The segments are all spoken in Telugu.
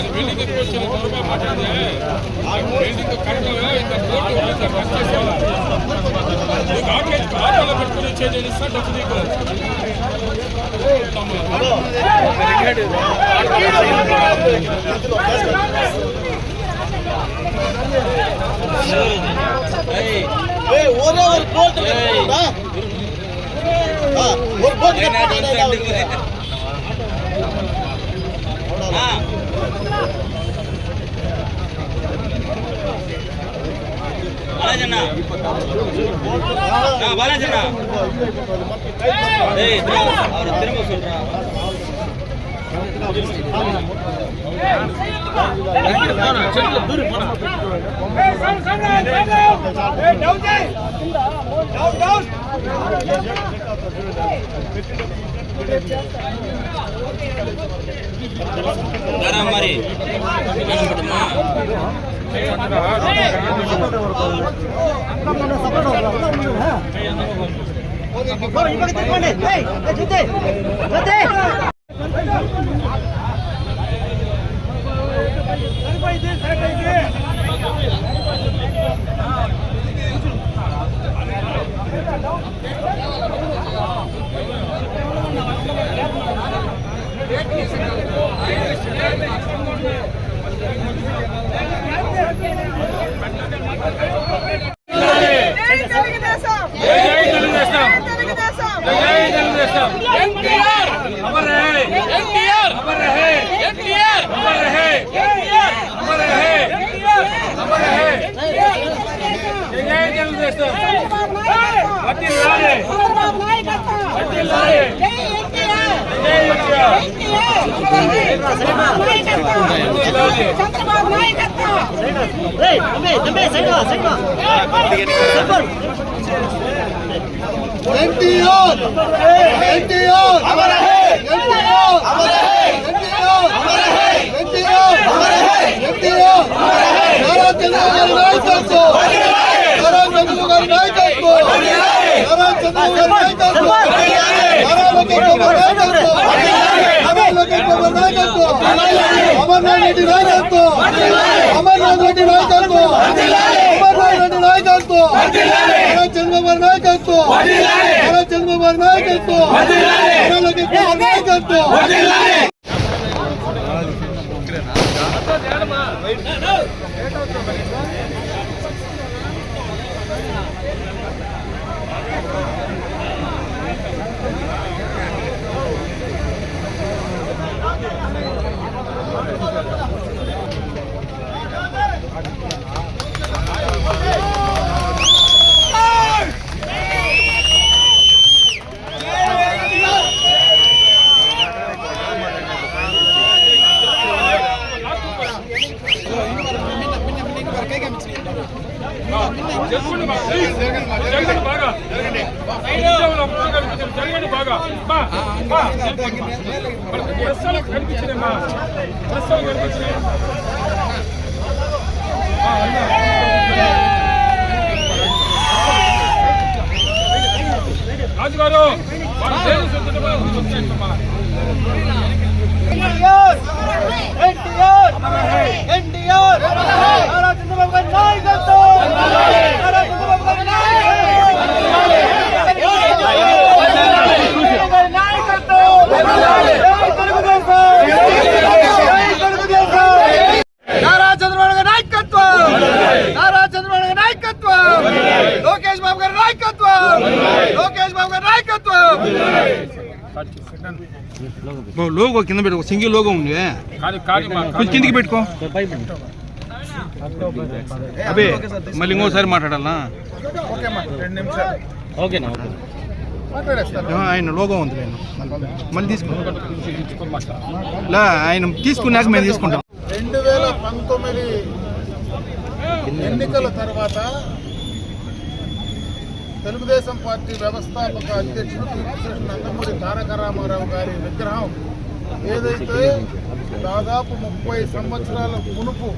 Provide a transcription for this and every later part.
అది బిల్డింగ్ కూర్చొని గౌరవ మాట్లాడి ఆ బిల్డింగ్ కట్టగా ఇంత కోర్టు కాకేజ్ కారణాలు పెట్టుకుని చేస్తా డబ్బు నీకు ஒரு போட்டு ஒரு போட்டு பாலாஜண்ணா ஆ, பாலாஜண்ணா ஏய் திரும்ப அவரை திரும்ப சொல்றான் வேற மாதிரி வேணும்படுமா మరి తెలుగుదేశం జై తెలుగుదేశం జై తెలుగుదేశం జై తెలుగుదేశం ఎన్టీఆర్ అమర్ రహే ఎన్టీఆర్ అమర్ రహే ఎన్టీఆర్ అమర్ రహే ఎన్టీఆర్ అమర్ రహే అమర్ రహే జై తెలుగుదేశం వడ్డీ రాలే చంద్రబాబు నాయకత్వం ఎన్టీఆర్ జై ఎన్టీఆర్ అమర హే ఎన్టీఆర్ అమర హే ఎన్టీఆర్ అమర హే ఎన్టీఆర్ అమర హే ఎన్టీఆర్ అమర హే నారా చంద్రబాబు నాయకత్వం నారా చంద్రబాబు గారి నాయకత్వం నారా చంద్రబాబు గారి నాయకత్వం నారా లోకేష్ బాబు నాయకత్వం నారా లోకేష్ బాబు నాయకత్వం అమర్నాథ్ రెడ్డి నాయకత్వం అమర్నాథ్ రెడ్డి నాయకత్వం అమర్నాథ్ రెడ్డి నాయకత్వం నారా చంద్రబాబు నాయకత్వం నారా చంద్రబాబు నాయకత్వం నారా లోకేష్ బాబు నాయకత్వం బాగా. మా కనిపించినాయి మా ప్రశ్నలు కనిపించినాయి. ఆ, అన్నా. రాజు గారు వాళ్ళ పేరు చూస్తుంటే మనం గుర్తొచ్చేస్తామా? ఎన్టీఆర్ ఎన్టీఆర్ ఎన్టీఆర్ నారా చంద్రబాబు గారి నాయకత్వం నారా చంద్రబాబు గారి నాయకత్వం జై తెలుగుదేశం జై తెలుగుదేశం నారా చంద్రబాబు గారి నాయకత్వం నారా చంద్రబాబు గారి నాయకత్వం లోకేష్ బాబు గారి నాయకత్వం గారి నాయకత్వం. లోగో కింద పెట్టుకో సింగిల్ లోగో ఉంది. కొంచెం కిందికి పెట్టుకో. అబే మళ్ళీ ఇంకోసారి మాట్లాడాలా? ఆయన లోగో ఉంది ఆయన మళ్ళీ తీసుకో. లా ఆయన తీసుకున్నాక మేము తీసుకుంటాం. రెండు వేల పంతొమ్మిది ఎన్నికల తర్వాత తెలుగుదేశం పార్టీ వ్యవస్థాపక అధ్యక్షుడు శ్రీకృష్ణ నందమూరి తారక రామారావు గారి విగ్రహం ఏదైతే దాదాపు ముప్పై సంవత్సరాల మునుపు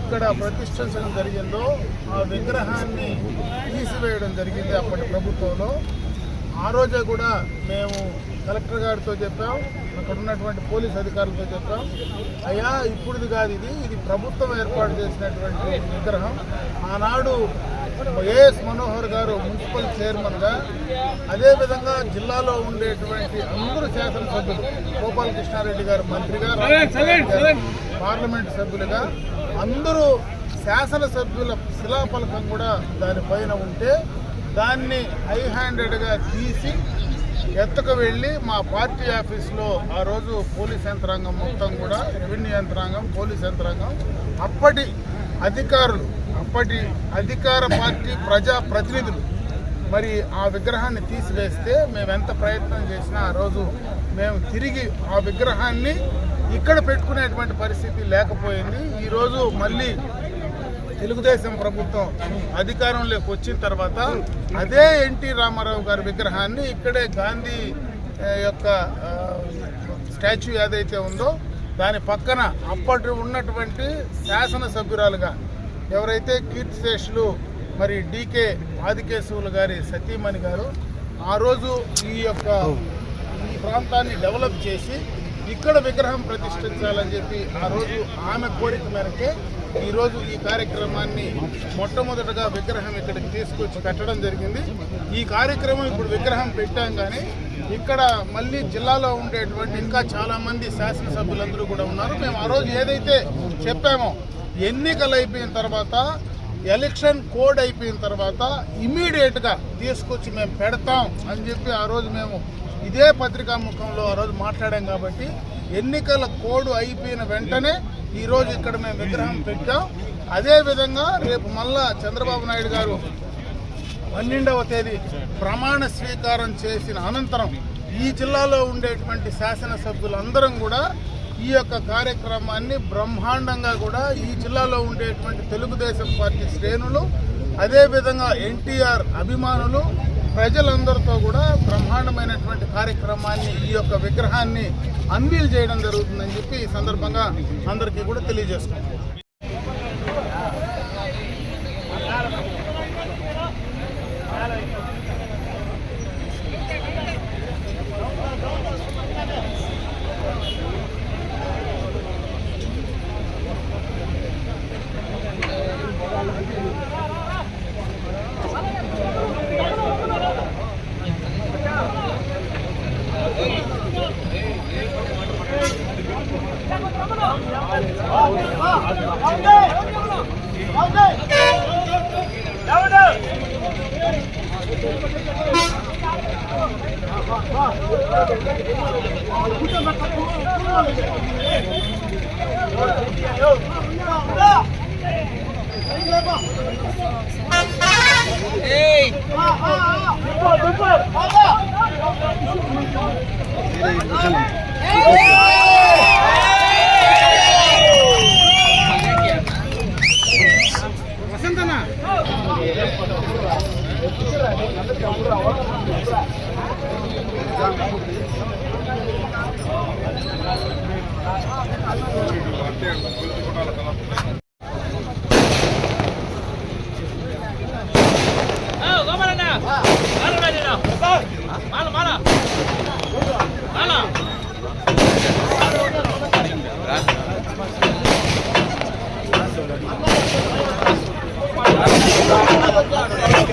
ఇక్కడ ప్రతిష్ఠించడం జరిగిందో ఆ విగ్రహాన్ని తీసివేయడం జరిగింది అప్పటి ప్రభుత్వంలో. ఆ రోజే కూడా మేము కలెక్టర్ గారితో చెప్పాం అక్కడ ఉన్నటువంటి పోలీస్ అధికారులతో చెప్పాం. అయ్యా ఇప్పుడుది కాదు ఇది ఇది ప్రభుత్వం ఏర్పాటు చేసినటువంటి విగ్రహం. ఆనాడు ఏఎస్ మనోహర్ గారు మున్సిపల్ చైర్మన్గా అదేవిధంగా జిల్లాలో ఉండేటువంటి అందరూ శాసనసభ్యులు గోపాలకృష్ణారెడ్డి గారు మంత్రిగా పార్లమెంట్ సభ్యులుగా అందరూ శాసనసభ్యుల శిలాఫలకం కూడా దానిపైన ఉంటే దాన్ని హై హ్యాండెడ్గా తీసి ఎత్తుకు వెళ్ళి మా పార్టీ ఆఫీస్లో ఆ రోజు పోలీస్ యంత్రాంగం మొత్తం కూడా రెవెన్యూ యంత్రాంగం పోలీస్ యంత్రాంగం అప్పటి అధికారులు అప్పటి అధికార పార్టీ ప్రజా ప్రతినిధులు మరి ఆ విగ్రహాన్ని తీసివేస్తే మేము ఎంత ప్రయత్నం చేసినా ఆ రోజు మేము తిరిగి ఆ విగ్రహాన్ని ఇక్కడ పెట్టుకునేటువంటి పరిస్థితి లేకపోయింది. ఈరోజు మళ్ళీ తెలుగుదేశం ప్రభుత్వం అధికారంలోకి వచ్చిన తర్వాత అదే ఎన్టీ రామారావు గారి విగ్రహాన్ని ఇక్కడే గాంధీ యొక్క స్టాచ్యూ ఏదైతే ఉందో దాని పక్కన అప్పటి ఉన్నటువంటి శాసనసభ్యురాలుగా ఎవరైతే కీర్తిశేషులు మరి డీకే ఆదికేశవులు గారి సతీమణి గారు ఆ రోజు ఈ యొక్క ఈ ప్రాంతాన్ని డెవలప్ చేసి ఇక్కడ విగ్రహం ప్రతిష్ఠించాలని చెప్పి ఆ రోజు ఆమె కోరిక మేరకే ఈరోజు ఈ కార్యక్రమాన్ని మొట్టమొదటగా విగ్రహం ఇక్కడికి తీసుకొచ్చి కట్టడం జరిగింది. ఈ కార్యక్రమం ఇప్పుడు విగ్రహం పెట్టాం కానీ ఇక్కడ మళ్ళీ జిల్లాలో ఉండేటువంటి ఇంకా చాలామంది శాసనసభ్యులందరూ కూడా ఉన్నారు. మేము ఆ రోజు ఏదైతే చెప్పామో ఎన్నికలు అయిపోయిన తర్వాత ఎలక్షన్ కోడ్ అయిపోయిన తర్వాత ఇమీడియట్గా తీసుకొచ్చి మేము పెడతాం అని చెప్పి ఆ రోజు మేము ఇదే పత్రికా ముఖంలో ఆ రోజు మాట్లాడాం కాబట్టి ఎన్నికల కోడ్ అయిపోయిన వెంటనే ఈరోజు ఇక్కడ మేము విగ్రహం పెట్టాం. అదేవిధంగా రేపు మళ్ళా చంద్రబాబు నాయుడు గారు పన్నెండవ తేదీ ప్రమాణ స్వీకారం చేసిన అనంతరం ఈ జిల్లాలో ఉండేటువంటి శాసనసభ్యులందరం కూడా ఈ యొక్క కార్యక్రమాన్ని బ్రహ్మాండంగా కూడా ఈ జిల్లాలో ఉండేటువంటి తెలుగుదేశం పార్టీ శ్రేణులు అదేవిధంగా ఎన్టీఆర్ అభిమానులు ప్రజలందరితో కూడా బ్రహ్మాండమైనటువంటి కార్యక్రమాన్ని ఈ యొక్క విగ్రహాన్ని అన్వీల్ చేయడం జరుగుతుందని చెప్పి ఈ సందర్భంగా అందరికీ కూడా 에이. 아, 아, 아. 몇 번, 몇 번. 맞아.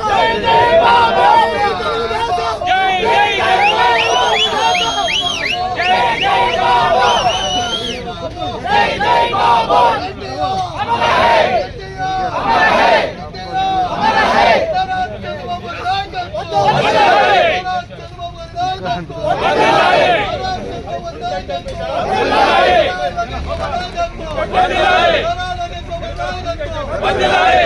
జై జై బాబు వందలాయి